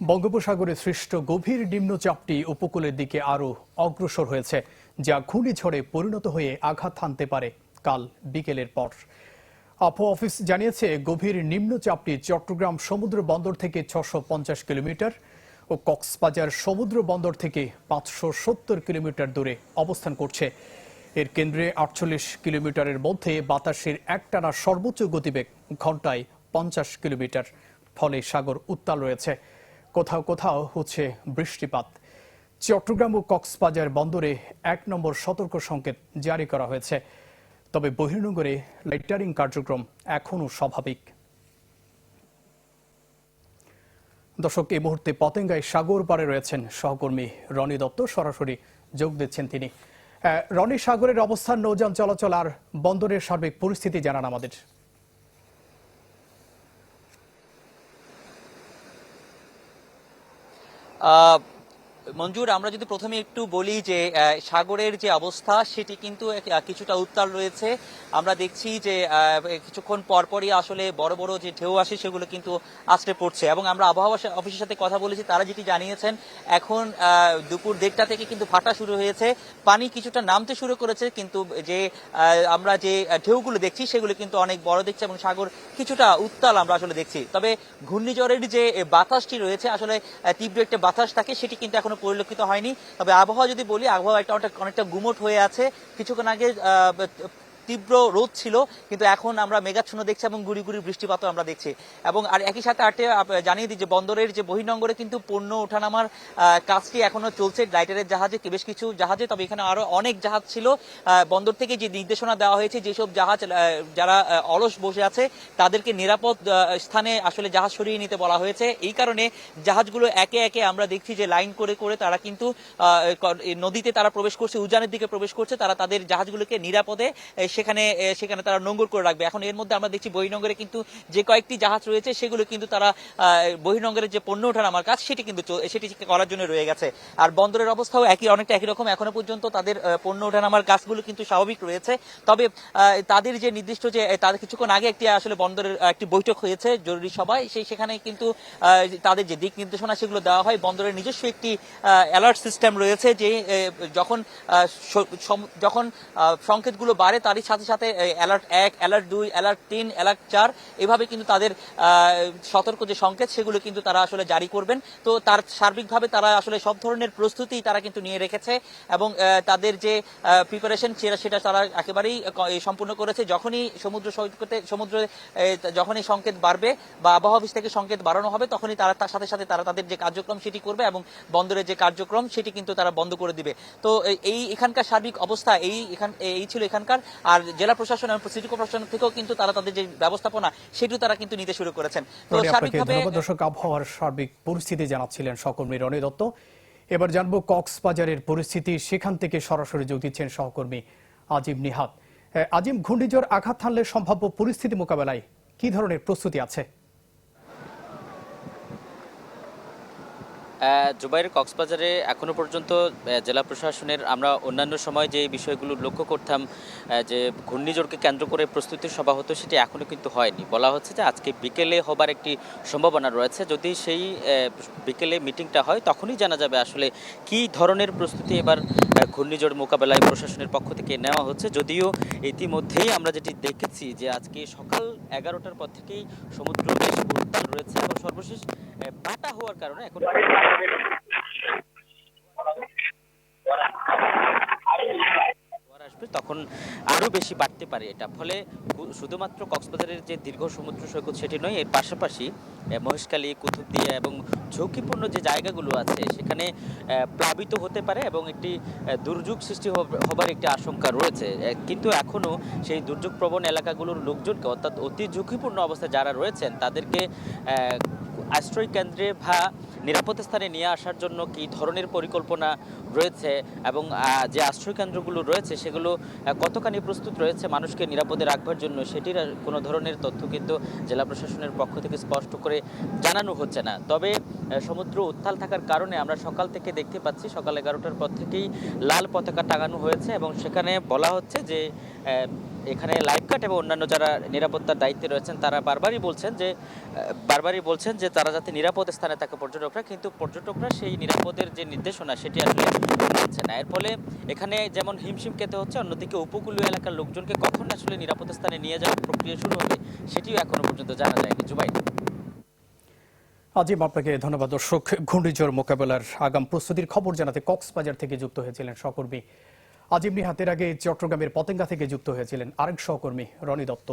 বঙ্গোপসাগরে সৃষ্ট গভীর নিম্নচাপটি উপকূলের দিকে আরও অগ্রসর হয়েছে, যা ঘূর্ণিঝড়ে পরিণত হয়ে আঘাত হানতে পারে কাল বিকেলের পর। আবহাওয়া অফিস জানিয়েছে, গভীর নিম্নচাপটি চট্টগ্রাম সমুদ্র বন্দর থেকে ছশো কিলোমিটার ও কক্সবাজার সমুদ্র বন্দর থেকে পাঁচশো সত্তর কিলোমিটার দূরে অবস্থান করছে। এর কেন্দ্রে আটচল্লিশ কিলোমিটারের মধ্যে বাতাসের একটানা সর্বোচ্চ গতিবেগ ঘন্টায় পঞ্চাশ কিলোমিটার, ফলে সাগর উত্তাল রয়েছে। কোথাও কোথাও হচ্ছে বৃষ্টিপাত। চট্টগ্রাম ও কক্সবাজার বন্দরে এক নম্বর সতর্ক সংকেত জারি করা হয়েছে। তবে বহির্নগরে লাইটারিং কার্যক্রম এখনও স্বাভাবিক। দর্শক, এই মুহূর্তে পতেঙ্গায় সাগর পারে রয়েছেন সহকর্মী রনি দত্ত। সরাসরি যোগ দিচ্ছেন তিনি। রনি, সাগরের অবস্থান, নৌযান চলাচল আর বন্দরের সার্বিক পরিস্থিতি জানান আমাদের। Uh, মঞ্জুর, আমরা যদি প্রথমে একটু বলি যে সাগরের যে অবস্থা, সেটি কিন্তু কিছুটা উত্তাল রয়েছে। আমরা দেখছি যে কিছুক্ষণ পরপরই আসলে বড় বড় যে ঢেউ আসে, সেগুলো কিন্তু আছড়ে পড়ছে। এবং আমরা আবহাওয়া অফিসের সাথে কথা বলেছি, তারা যেটি জানিয়েছেন, এখন দুপুর দেড়টা থেকে কিন্তু ফাটা শুরু হয়েছে। পানি কিছুটা নামতে শুরু করেছে, কিন্তু যে আমরা যে ঢেউগুলো দেখছি, সেগুলো কিন্তু অনেক বড় দেখছি এবং সাগর কিছুটা উত্তাল আমরা আসলে দেখছি। তবে ঘূর্ণিঝড়ের যে বাতাসটি রয়েছে, আসলে তীব্র একটা বাতাস থাকে, সেটি কিন্তু এখনও পরিলক্ষিত হয়নি। তবে আবহাওয়া যদি বলি আবহাওয়া একটা অনেকটা- গুমট হয়ে আছে। কিছুক্ষণ আগে তীব্র রোদ ছিল, কিন্তু এখন আমরা মেঘাচ্ছন্ন দেখছি এবং গুড়ি গুড়ি বৃষ্টিপাতও আমরা দেখছি। এবং আর একই সাথে আটে জানিয়ে দিই যে বন্দরের যে বহির্নগরে কিন্তু পণ্য ওঠানামার কাজটি এখনও চলছে। লাইটারের জাহাজে বেশ কিছু জাহাজে, তবে এখানে আরও অনেক জাহাজ ছিল। বন্দর থেকে যে নির্দেশনা দেওয়া হয়েছে, যেসব জাহাজ যারা অলস বসে আছে, তাদেরকে নিরাপদ স্থানে আসলে জাহাজ সরিয়ে নিতে বলা হয়েছে। এই কারণে জাহাজগুলো একে একে আমরা দেখছি যে লাইন করে করে তারা কিন্তু নদীতে তারা প্রবেশ করছে, উজানের দিকে প্রবেশ করছে। তারা তাদের জাহাজগুলোকে নিরাপদে সেখানে সেখানে তারা নোঙ্গর করে রাখবে। এখন এর মধ্যে আমরা দেখছি বহির্নগরে কিন্তু যে কয়েকটি জাহাজ রয়েছে সেগুলো কিন্তু তারা আহ, বহির্নগরের যে পণ্য ওঠানামার কাজ সেটি কিন্তু সেটি করার জন্য রয়ে গেছে। আর বন্দরের অবস্থাও একই অনেকটা একই রকম। এখনও পর্যন্ত তাদের পণ্য ওঠানামার কাজগুলো কিন্তু স্বাভাবিক রয়েছে। তবে তাদের যে নির্দিষ্ট যে তাদের কিছুক্ষণ আগে একটি আসলে বন্দরের একটি বৈঠক হয়েছে জরুরি সভায়। সেই সেখানে কিন্তু তাদের যে দিক নির্দেশনা সেগুলো দেওয়া হয়। বন্দরের নিজস্ব একটি অ্যালার্ট সিস্টেম রয়েছে যে যখন যখন সংকেতগুলো বাড়ে তারই সাথে সাথে অ্যালার্ট এক অ্যালার্ট দুই অ্যালার্ট তিন অ্যালার্ট চার, এভাবে কিন্তু তাদের সতর্ক যে সংকেত, সেগুলো কিন্তু তারা আসলে জারি করবেন। তো তার সার্বিকভাবে তারা আসলে সব ধরনের প্রস্তুতি তারা কিন্তু নিয়ে রেখেছে এবং তাদের যে প্রিপারেশন সেটা সেটা তারা একেবারেই সম্পূর্ণ করেছে। যখনই সমুদ্র সৈকতে, সমুদ্রে যখনই সংকেত বাড়বে বা আবহাওয়া অফিস থেকে সংকেত বাড়ানো হবে, তখনই তারা তার সাথে সাথে তারা তাদের যে কার্যক্রম, সেটি করবে এবং বন্দরের যে কার্যক্রম, সেটি কিন্তু তারা বন্ধ করে দিবে। তো এই এখানকার সার্বিক অবস্থা, এই এখান এই ছিল এখানকার। আর জেলা প্রশাসন এবং সিটি কর্পোরেশন থেকেও কিন্তু তারা তাদের যে ব্যবস্থাপনা সেটিও তারা কিন্তু নিতে শুরু করেছেন। তো সার্বিকভাবে দর্শক আবহাওয়ার সার্বিক পরিস্থিতি জানাচ্ছিলেন সহকর্মী রনি দত্ত। এবার জানব কক্সবাজারের পরিস্থিতি। সেখান থেকে সরাসরি যোগ দিচ্ছেন সহকর্মী আজিম নিহাত। আজিম ঘূর্ণিঝড় আঘাত থানলে সম্ভাব্য পরিস্থিতি মোকাবেলায় কি ধরনের প্রস্তুতি আছে? আহ, জুবাইয়ের কক্সবাজারে এখনও পর্যন্ত জেলা প্রশাসনের আমরা অন্যান্য সময় যে বিষয়গুলো লক্ষ্য করতাম যে ঘূর্ণিঝড়কে কেন্দ্র করে প্রস্তুতির সভা হতো সেটি এখনও কিন্তু হয়নি। বলা হচ্ছে যে আজকে বিকেলে হবার একটি সম্ভাবনা রয়েছে। যদি সেই বিকেলে মিটিংটা হয় তখনই জানা যাবে আসলে কি ধরনের প্রস্তুতি এবার ঘূর্ণিঝড় মোকাবেলায় প্রশাসনের পক্ষ থেকে নেওয়া হচ্ছে। যদিও ইতিমধ্যেই আমরা যেটি দেখেছি যে আজকে সকাল এগারোটার পর থেকেই সমুদ্র রয়েছে এবং সর্বশেষ বাটা হওয়ার কারণে এখন তখন আরও বেশি বাড়তে পারে এটা। ফলে শুধুমাত্র কক্সবাজারের যে দীর্ঘ সমুদ্র সৈকত সেটি নয়, এর পাশাপাশি মহেশখালী, কুতুবদিয়া এবং ঝুঁকিপূর্ণ যে জায়গাগুলো আছে, সেখানে প্লাবিত হতে পারে এবং একটি দুর্যোগ সৃষ্টি হবার একটি আশঙ্কা রয়েছে। কিন্তু এখনও সেই দুর্যোগ প্রবণ এলাকাগুলোর লোকজনকে, অর্থাৎ অতি ঝুঁকিপূর্ণ অবস্থায় যারা রয়েছেন, তাদেরকে আশ্রয় কেন্দ্রে বা নিরাপদ স্থানে নিয়ে আসার জন্য কি ধরনের পরিকল্পনা রয়েছে এবং যে আশ্রয় কেন্দ্রগুলো রয়েছে সেগুলো কতখানি প্রস্তুত রয়েছে মানুষকে নিরাপদে রাখবার জন্য সেটির কোনো ধরনের তথ্য কিন্তু জেলা প্রশাসনের পক্ষ থেকে স্পষ্ট করে জানানো হচ্ছে না। তবে সমুদ্র উত্তাল থাকার কারণে আমরা সকাল থেকে দেখতে পাচ্ছি সকাল এগারোটার পর থেকেই লাল পতাকা টাঙানো হয়েছে এবং সেখানে বলা হচ্ছে যে আহ, লাইফ লাইফগার্ড এবং অন্যান্য যারা নিরাপত্তার দায়িত্বে রয়েছেন তারা বারবারই বলছেন যে বারবারই বলছেন যে তারা যাতে নিরাপদ স্থানে থাকে পর্যটকরা কিন্তু পর্যটকরা সেই নিরাপদের যে নির্দেশনা সেটি আসলে মানছে না। এর ফলে এখানে যেমন হিমশিম খেতে হচ্ছে অন্যদিকে উপকূলীয় এলাকার লোকজনকে কখন আসলে নিরাপদ স্থানে নিয়ে যাওয়ার প্রক্রিয়া শুরু হবে সেটিও এখনও পর্যন্ত জানা যায়নি। জুবাই আজিম আপনাকে ধন্যবাদ দর্শক। ঘূর্ণিঝড় মোকাবেলার আগাম প্রস্তুতির খবর জানাতে কক্সবাজার থেকে যুক্ত হয়েছিলেন সহকর্মী আজিম নিহাতের আগে চট্টগ্রামের পতেঙ্গা থেকে যুক্ত হয়েছিলেন আরেক সহকর্মী রনি দত্ত।